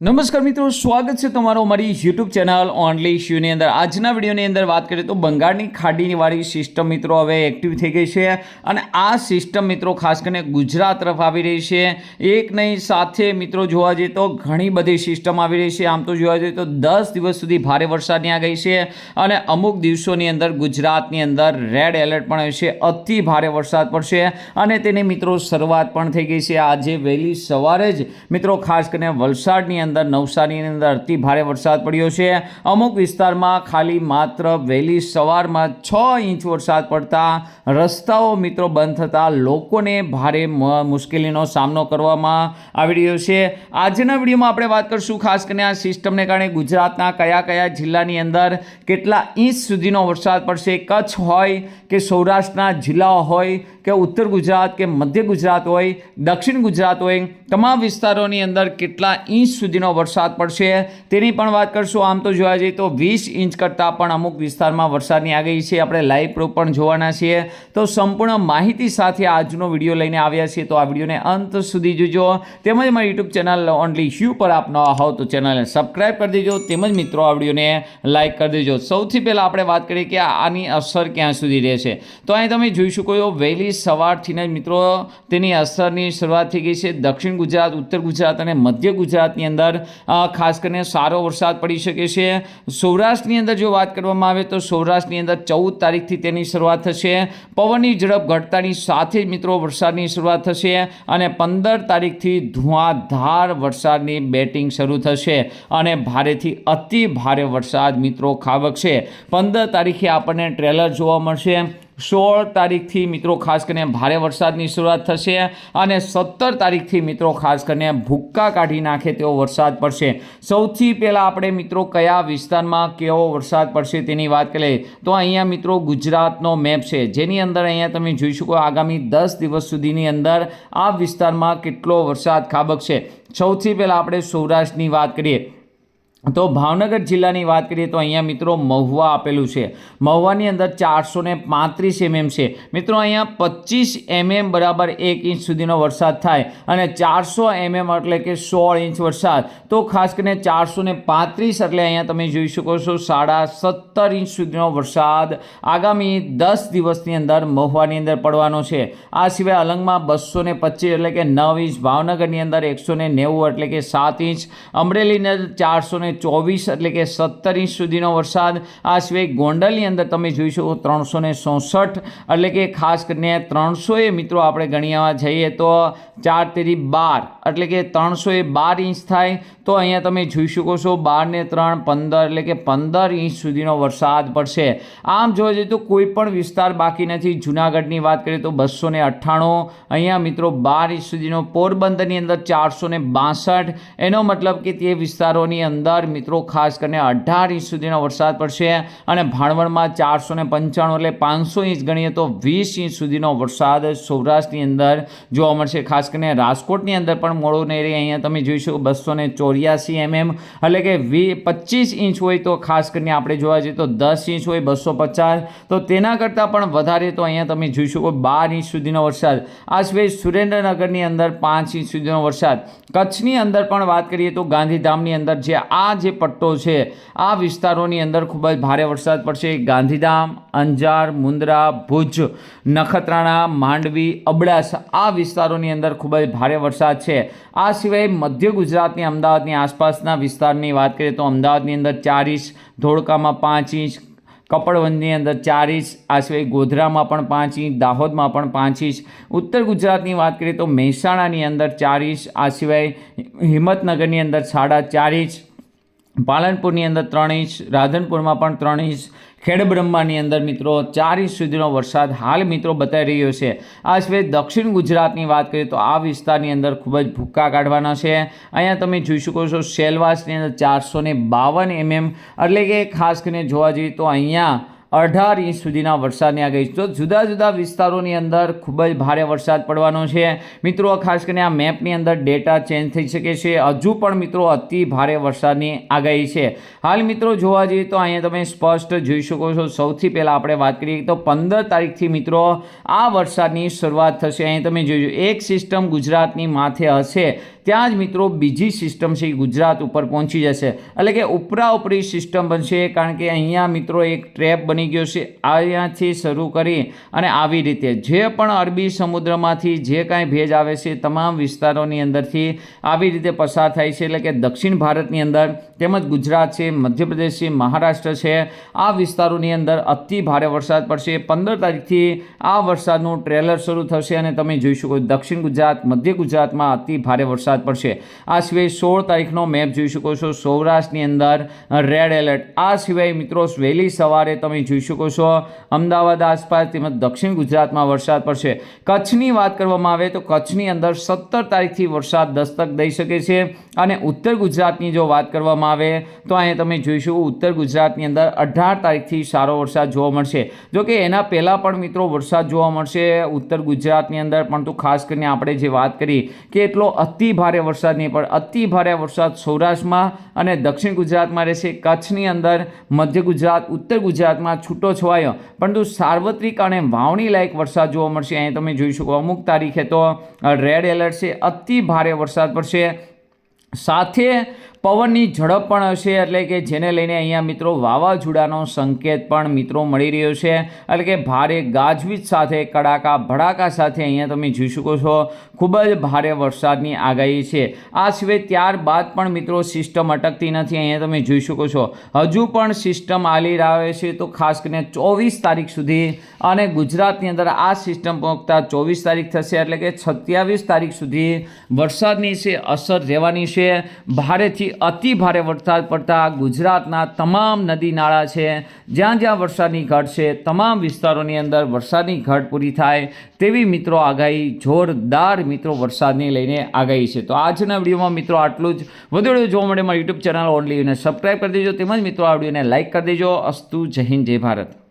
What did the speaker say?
નમસ્કાર મિત્રો, સ્વાગત છે તમારો અમારી યુટ્યુબ ચેનલ ઓનલી ઇશ્યુની અંદર. આજના વિડીયોની અંદર વાત કરીએ તો બંગાળની ખાડીની વાળી સિસ્ટમ મિત્રો હવે એક્ટિવ થઈ ગઈ છે અને આ સિસ્ટમ મિત્રો ખાસ કરીને ગુજરાત તરફ આવી રહી છે. એક નહીં, સાથે મિત્રો જોવા જઈએ તો ઘણી બધી સિસ્ટમ આવી રહી છે. આમ તો જોવા જઈએ તો દસ દિવસ સુધી ભારે વરસાદની ગઈ છે અને અમુક દિવસોની અંદર ગુજરાતની અંદર રેડ એલર્ટ પણ હશે અતિ ભારે વરસાદ પડશે અને તેની મિત્રો શરૂઆત પણ થઈ ગઈ છે. આજે વહેલી સવારે જ મિત્રો ખાસ કરીને વલસાડની અંદર, નવસારીની અંદર અતિ ભારે વરસાદ પડ્યો છે. અમુક વિસ્તારમાં ખાલી માત્ર વહેલી સવારમાં છ ઇંચ વરસાદ પડતા રસ્તાઓ મિત્રો બંધ થતાં લોકોને ભારે મુશ્કેલીનો સામનો કરવામાં આવી રહ્યો છે. આજના વિડીયોમાં આપણે વાત કરીશું ખાસ કરીને આ સિસ્ટમને કારણે ગુજરાતના કયા કયા જિલ્લાની અંદર કેટલા ઇંચ સુધીનો વરસાદ પડશે, કચ્છ હોય કે સૌરાષ્ટ્રના જિલ્લાઓ હોય, કે ઉત્તર ગુજરાત કે મધ્ય ગુજરાત હોય, દક્ષિણ ગુજરાત હોય, તમામ વિસ્તારોની અંદર કેટલા ઇંચ સુધીનો વરસાદ પડશે. તેની પણ વાત કરશું, આમ તો જોવા જઈએ તો વીસ ઇંચ કરતાં પણ અમુક વિસ્તારમાં વરસાદની આગાહી છે. આપણે લાઈવ પ્રૂફ પણ જોવાના છીએ. તો સંપૂર્ણ માહિતી સાથે આજનો વીડિયો લઈને આવ્યા છીએ. તો આ વિડીયોને અંત સુધી જોજો. તેમજ મારી યુટ્યુબ ચેનલ ઓનલી યુ પર આપ નવા હોવ તો ચેનલને સબસ્ક્રાઈબ કરી દેજો. તેમજ મિત્રો, આ વિડીયોને લાઈક કરી દેજો. સૌથી પહેલાં આપણે વાત કરીએ કે આની અસર ક્યાં સુધી રહેશે. તો અહીં તમે જોઈ શકો છો, વહેલી સવારથી જ મિત્રો, તેની અસરની શરૂઆત થઈ ગઈ છે. દક્ષિણ ગુજરાત, ઉત્તર ગુજરાત અને મધ્ય ગુજરાતની અંદર અ, ખાસ કરીને સારો વરસાદ પડી શકે છે. સૌરાષ્ટ્રની અંદર જો વાત કરવામાં આવે તો સૌરાષ્ટ્રની અંદર ચૌદ તારીખથી તેની શરૂઆત થશે. પવનની ઝડપ ઘટતાની સાથે જ મિત્રો વરસાદની શરૂઆત થશે અને પંદર તારીખથી ધુઆધાર વરસાદની બેટિંગ શરૂ થશે અને ભારેથી અતિ ભારે વરસાદ મિત્રો ખાબકશે. પંદર તારીખે આપણને ટ્રેલર જોવા મળશે. સોળ તારીખથી મિત્રો ખાસ કરીને ભારે વરસાદની શરૂઆત થશે અને સત્તર તારીખથી મિત્રો ખાસ કરીને ભૂક્કા કાઢી નાખે તેવો વરસાદ પડશે. સૌથી પહેલાં આપણે મિત્રો કયા વિસ્તારમાં કેવો વરસાદ પડશે તેની વાત કરીએ. તો અહીંયા મિત્રો ગુજરાતનો મેપ છે. જેની અંદર અહીંયા તમે જોઈ શકો આગામી દસ દિવસ સુધીની અંદર આ વિસ્તારમાં કેટલો વરસાદ ખાબકશે સૌથી પહેલાં આપણે સૌરાષ્ટ્રની વાત કરીએ. તો ભાવનગર જિલ્લાની વાત કરીએ તો અહીંયા મિત્રો મહુવા આપેલું છે. મહુવાની અંદર ચારસો ને પાંત્રીસ એમએમ છે. મિત્રો અહીંયા પચીસ એમએમ બરાબર એક ઇંચ સુધીનો વરસાદ થાય અને ચારસો એમએમ એટલે કે સોળ ઇંચ વરસાદ. તો ખાસ કરીને ચારસો ને પાંત્રીસ એટલે અહીંયા તમે જોઈ શકો છો સાડા સત્તર ઇંચ સુધીનો વરસાદ આગામી દસ દિવસની અંદર મહુવાની અંદર પડવાનો છે. આ સિવાય અલંગમાં બસો ને પચીસ એટલે કે નવ ઇંચ, ભાવનગરની અંદર એકસો ને નેવું એટલે કે સાત ઇંચ, અમરેલીની અંદર ચારસો ને ચોવીસ એટલે કે સત્તર ઇંચ સુધીનો વરસાદ. આ સિવાય ગોંડલની અંદર તમે જોઈ શકો ત્રણસો ને ચોસઠ એટલે કે ખાસ કરીને ત્રણસો એ મિત્રો આપણે ગણ્યા જઈએ તો ચાર તેરી બાર એટલે કે ત્રણસો એ બાર ઇંચ થાય, તો અહીંયા તમે જોઈ શકો છો બારને ત્રણ, પંદર, એટલે કે પંદર ઇંચ સુધીનો વરસાદ પડશે. આમ જોવા જઈએ તો કોઈ પણ વિસ્તાર બાકી નથી. જુનાગઢની વાત કરીએ તો બસો ને અઠ્ઠાણું, અહીંયા મિત્રો બાર ઇંચ સુધીનો પોરબંદરની અંદર ચારસો ને બાસઠ. એનો મતલબ કે તે વિસ્તારોની અંદર મિત્રો ખાસ કરીને અઢાર ઇંચ સુધીનો વરસાદ પડશે અને ભાણવડમાં ચારસો ને પંચાણું, એટલે પાંચસો ઇંચ ગણીએ તો વીસ ઇંચ સુધીનો વરસાદ સૌરાષ્ટ્રની અંદર જોવા મળશે. ખાસ કરીને રાજકોટની અંદર પણ મોડો નહીં રહે. અહીંયા તમે જોઈ શકો બસો ને ચોર્યાસી એમએમ. એટલે કે વી પચીસ ઇંચ હોય તો ખાસ કરીને આપણે જોવા જઈએ તો દસ ઇંચ હોય, બસો પચાસ. તો તેના કરતાં પણ વધારે તો અહીંયા તમે જોઈ શકો બાર ઇંચ સુધીનો વરસાદ. આ સિવાય સુરેન્દ્રનગરની અંદર પાંચ ઇંચ સુધીનો વરસાદ. કચ્છની અંદર પણ વાત કરીએ તો ગાંધીધામની અંદર જે આ જે પટ્ટો છે, આ વિસ્તારોની અંદર ખૂબ જ ભારે વરસાદ પડશે. ગાંધીધામ, અંજાર, મુન્દ્રા, ભુજ, નખત્રાણા, માંડવી, અબડાસા આ વિસ્તારોની અંદર ખૂબ જ ભારે વરસાદ છે. આ સિવાય મધ્ય ગુજરાતની, અમદાવાદની આસપાસના વિસ્તારની વાત કરીએ તો અમદાવાદની અંદર ચાર ઇંચ ધોળકામાં પાંચ ઇંચ, કપડવંજની અંદર ચાર ઇંચ આ સિવાય ગોધરામાં પણ પાંચ ઇંચ, દાહોદમાં પણ પાંચ ઇંચ. ઉત્તર ગુજરાતની વાત કરીએ તો મહેસાણાની અંદર ચાર ઇંચ આ સિવાય હિંમતનગરની અંદર સાડા ચાર ઇંચ પાલનપુરની અંદર ત્રણ ઇંચ, રાધનપુરમાં પણ ત્રણ ઇંચ, ખેડબ્રહ્માની અંદર મિત્રો ચાર ઇંચ સુધીનો વરસાદ હાલ મિત્રો બતાવી રહ્યો છે. આ સિવાય દક્ષિણ ગુજરાતની વાત કરીએ તો આ વિસ્તારની અંદર ખૂબ જ ભૂક્કા કાઢવાના છે. અહીંયા તમે જોઈ શકો છો સેલવાસની અંદર ચારસો ને બાવન એમએમ, એટલે કે ખાસ કરીને જોવા જઈએ તો અહીંયા અઢાર ઇંચ સુધીના વરસાદની આગાહી. તો જુદા જુદા વિસ્તારોની અંદર ખૂબ જ ભારે વરસાદ પડવાનો છે. મિત્રો, ખાસ કરીને આ મેપની અંદર ડેટા ચેન્જ થઈ શકે છે. હજુ પણ મિત્રો અતિ ભારે વરસાદની આગાહી છે. હાલ મિત્રો જોવા જઈએ તો અહીંયા તમે સ્પષ્ટ જોઈ શકો છો. સૌથી પહેલાં આપણે વાત કરીએ તો પંદર તારીખથી મિત્રો આ વરસાદની શરૂઆત થશે. અહીં તમે જોઈજો એક સિસ્ટમ ગુજરાતની માથે હશે. ત્યાં જ મિત્રો બીજી સિસ્ટમ છે એ ગુજરાત ઉપર પહોંચી જશે. એટલે કે ઉપરા ઉપરી સિસ્ટમ બનશે કારણ કે અહીંયા મિત્રો એક ટ્રેપ બની ગયો છે. અહીંયાથી શરૂ કરી અને આવી રીતે જે પણ અરબી સમુદ્રમાંથી જે કાંઈ ભેજ આવે છે તમામ વિસ્તારોની અંદરથી આવી રીતે પસાર થાય છે. એટલે કે દક્ષિણ ભારતની અંદર તેમજ ગુજરાત છે, મધ્યપ્રદેશ છે, મહારાષ્ટ્ર છે, આ વિસ્તારોની અંદર અતિ ભારે વરસાદ પડશે. પંદર તારીખથી આ વરસાદનું ટ્રેલર શરૂ થશે અને તમે જોઈ શકો દક્ષિણ ગુજરાત, મધ્ય ગુજરાતમાં અતિ ભારે વરસાદ પડશે. આ સિવાય સોળ તારીખનો મેપ જોઈ શકો છો. સૌરાષ્ટ્રની અંદર રેડ એલર્ટ આ સિવાય મિત્રો વહેલી સવારે તમે જોઈ શકો છો અમદાવાદ આસપાસ તેમજ દક્ષિણ ગુજરાતમાં વરસાદ પડશે. કચ્છની વાત કરવામાં આવે તો કચ્છની અંદર સત્તર તારીખથી વરસાદ દસ્તક દઈ શકે છે અને ઉત્તર ગુજરાતની જો વાત કરવામાં આવે તો અહીંયા તમે જોઈશું ઉત્તર ગુજરાતની અંદર અઢાર તારીખથી સારો વરસાદ જોવા મળશે. જોકે એના પહેલાં પણ મિત્રો વરસાદ જોવા મળશે ઉત્તર ગુજરાતની અંદર. પણ તો ખાસ કરીને આપણે જે વાત કરી કે એટલો અતિ ભારે વરસાદ વરસાદની, પણ અતિ ભારે વરસાદ સૌરાષ્ટ્રમાં અને દક્ષિણ ગુજરાતમાં રહેશે. કચ્છની અંદર મધ્ય ગુજરાત, ઉત્તર ગુજરાતમાં છૂટો છવાયો. પરંતુ સાર્વત્રિક અને વાવણી લાયક વરસાદ જોવા મળશે. અહીં તમે જોઈ શકો, અમુક તારીખે તો રેડ એલર્ટ છે. અતિ ભારે વરસાદ પડશે. સાથે પવનની ઝડપ પણ હશે, એટલે કે જેને લઈને અહીંયા મિત્રો વાવાઝોડાનો સંકેત પણ મિત્રો મળી રહ્યો છે. એટલે કે ભારે ગાજવીજ સાથે, કડાકા ભડાકા સાથે અહીંયા તમે જોઈ શકો છો, ખૂબ જ ભારે વરસાદની આગાહી છે. આ સિવાય ત્યારબાદ પણ મિત્રો સિસ્ટમ અટકતી નથી, અહીંયા તમે જોઈ શકો છો. હજુ પણ સિસ્ટમ આલી આવે છે, તો ખાસ કરીને ચોવીસ તારીખ સુધી અને ગુજરાતની અંદર આ સિસ્ટમ પહોંચતા ચોવીસ તારીખ થશે, એટલે કે સત્યાવીસ તારીખ સુધી વરસાદની છે, અસર રહેવાની છે. ભારેથી અતિ ભારે વરસાદ પડતા ગુજરાતના તમામ નદી નાળા છે. જ્યાં જ્યાં વરસાદની ઘટ છે, તમામ વિસ્તારોની અંદર વરસાદની ઘટ પૂરી થાય તેવી મિત્રો આગાહી, જોરદાર મિત્રો વરસાદને લઈને આગાહી છે. તો આજના વિડીયોમાં મિત્રો આટલું જ. વધુ વીડિયો જોવા મળે મારી યુટ્યુબ ચેનલ ઓનલી સબસ્ક્રાઈબ કરી દેજો. તેમજ મિત્રો આ વિડીયોને લાઇક કરી દેજો. અસ્તુ જય હિન્દ, જય ભારત.